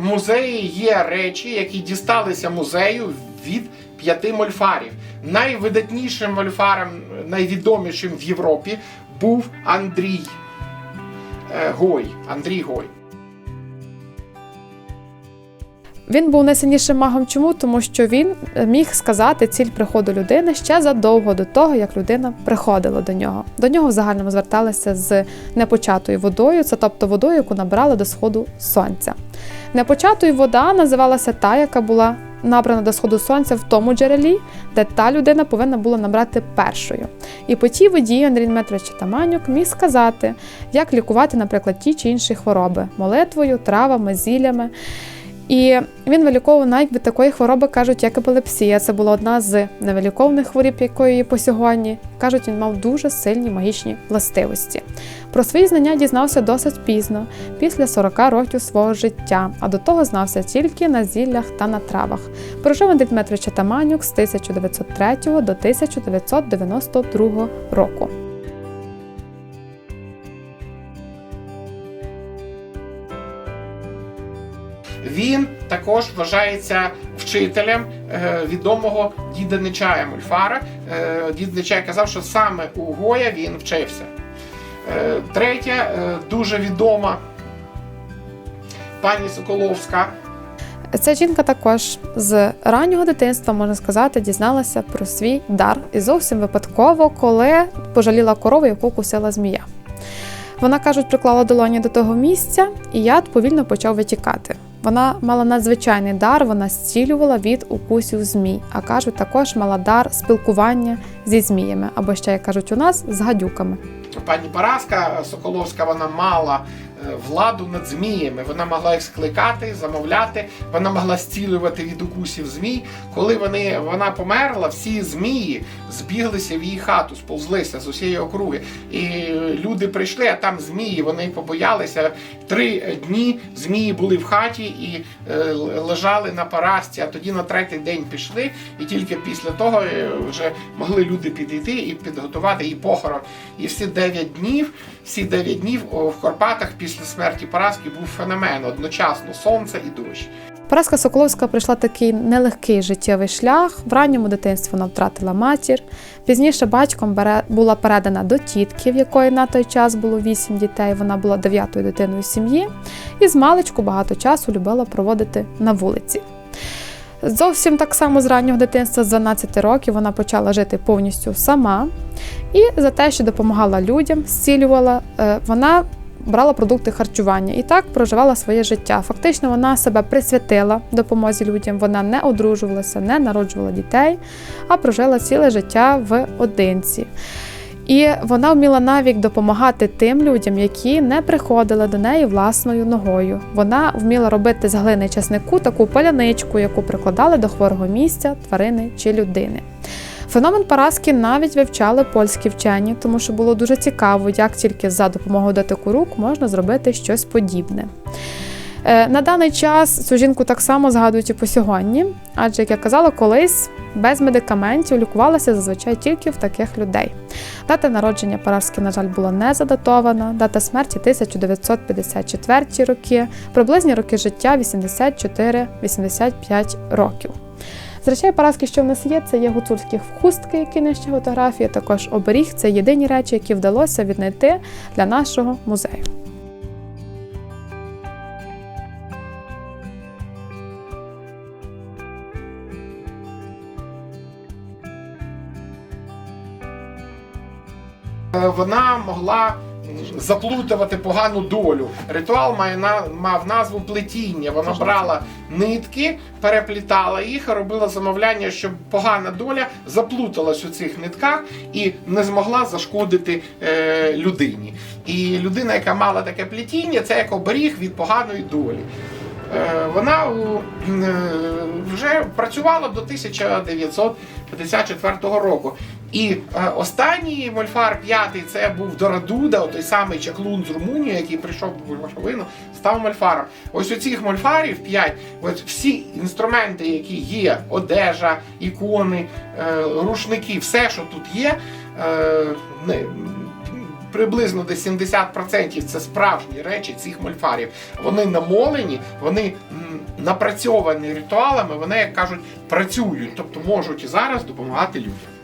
музеї є речі, які дісталися музею від п'яти мольфарів. Найвидатнішим мольфаром, найвідомішим в Європі був Андрій е, Гой. Андрій Гой. Він був найсильнішим магом. Чому? Тому що він е, міг сказати ціль приходу людини ще задовго до того, як людина приходила до нього. До нього в загальному зверталися з непочатою водою, це тобто водою, яку набирали до сходу сонця. Непочатою вода називалася та, яка була набрана до сходу сонця в тому джерелі, де та людина повинна була набрати першою. І по тій воді Андрій Дмитрович Таманюк міг сказати, як лікувати, наприклад, ті чи інші хвороби молитвою, травами, зіллями. І він виліковував навіть від такої хвороби, кажуть, як епілепсія. Це була одна з невиліковних хворіб, якої по сьогодні. Кажуть, він мав дуже сильні магічні властивості. Про свої знання дізнався досить пізно, після 40 років свого життя, а до того знався тільки на зіллях та на травах. Прожив Андрій Дмитрович Таманюк з 1903 до 1992 року. Він також вважається вчителем е, відомого діда Нечая Мульфара. Е, дід Нечай казав, що саме у Гоя він вчився. Е, третя, дуже відома пані Соколовська. Ця жінка також з раннього дитинства, можна сказати, дізналася про свій дар і зовсім випадково, коли пожаліла корову, яку кусила змія. Вона, кажуть, приклала долоні до того місця, і яд повільно почав витікати. Вона мала надзвичайний дар, вона зцілювала від укусів змій, а кажуть, також мала дар спілкування зі зміями, або ще, як кажуть у нас, з гадюками. Пані Параска Соколовська вона мала е, владу над зміями. Вона могла їх скликати, замовляти, вона могла зцілювати від укусів змій. Коли вони, вона померла, всі змії збіглися в її хату, сповзлися з усієї округи. І люди прийшли, а там змії, вони побоялися. Три дні змії були в хаті і е, лежали на парасці, а тоді на третій день пішли, і тільки після того е, вже могли люди підійти і підготувати і похорон. І всі дев'ять днів, всі дев'ять днів в Карпатах після смерті Параски був феномен одночасно сонце і дощ. Параска Соколовська пройшла такий нелегкий життєвий шлях. В ранньому дитинстві вона втратила матір. Пізніше батьком була передана до тітки, в якої на той час було вісім дітей. Вона була дев'ятою дитиною сім'ї, і з маличку багато часу любила проводити на вулиці. Зовсім так само з раннього дитинства, з 12 років, вона почала жити повністю сама. І за те, що допомагала людям, зцілювала, е, вона брала продукти харчування і так проживала своє життя. Фактично, вона себе присвятила допомозі людям. Вона не одружувалася, не народжувала дітей, а прожила ціле життя в одинці. І вона вміла навіть допомагати тим людям, які не приходили до неї власною ногою. Вона вміла робити з глини часнику таку паляничку, яку прикладали до хворого місця, тварини чи людини. Феномен Параски навіть вивчали польські вчені, тому що було дуже цікаво, як тільки за допомогою дотику рук можна зробити щось подібне. Е, На даний час цю жінку так само згадують і по сьогодні, адже, як я казала, колись без медикаментів лікувалася зазвичай тільки в таких людей. Дата народження Параски, на жаль, була не задатована, дата смерті 1954 роки, приблизні роки життя 84-85 років. З речей Параски, що в нас є, це є гуцульські хустки, які нижче фотографії, також оберіг. Це єдині речі, які вдалося віднайти для нашого музею. Вона могла заплутувати погану долю. Ритуал має на, мав назву плетіння. Вона брала нитки, переплітала їх, робила замовляння, щоб погана доля заплуталась у цих нитках і не змогла зашкодити е, людині. І людина, яка мала таке плетіння, це як оберіг від поганої долі. Е, Вона е, вже працювала до 1954 року. І е, останній мольфар п'ятий це був Дорадуда, той самий чаклун з Румунії, який прийшов в Верховину, став мольфаром. Ось у цих мольфарів п'ять, от всі інструменти, які є, одежа, ікони, е, рушники, все, що тут є, е, приблизно до 70% це справжні речі цих мольфарів. Вони намолені, вони напрацьовані ритуалами, вони, як кажуть, працюють, тобто можуть і зараз допомагати людям.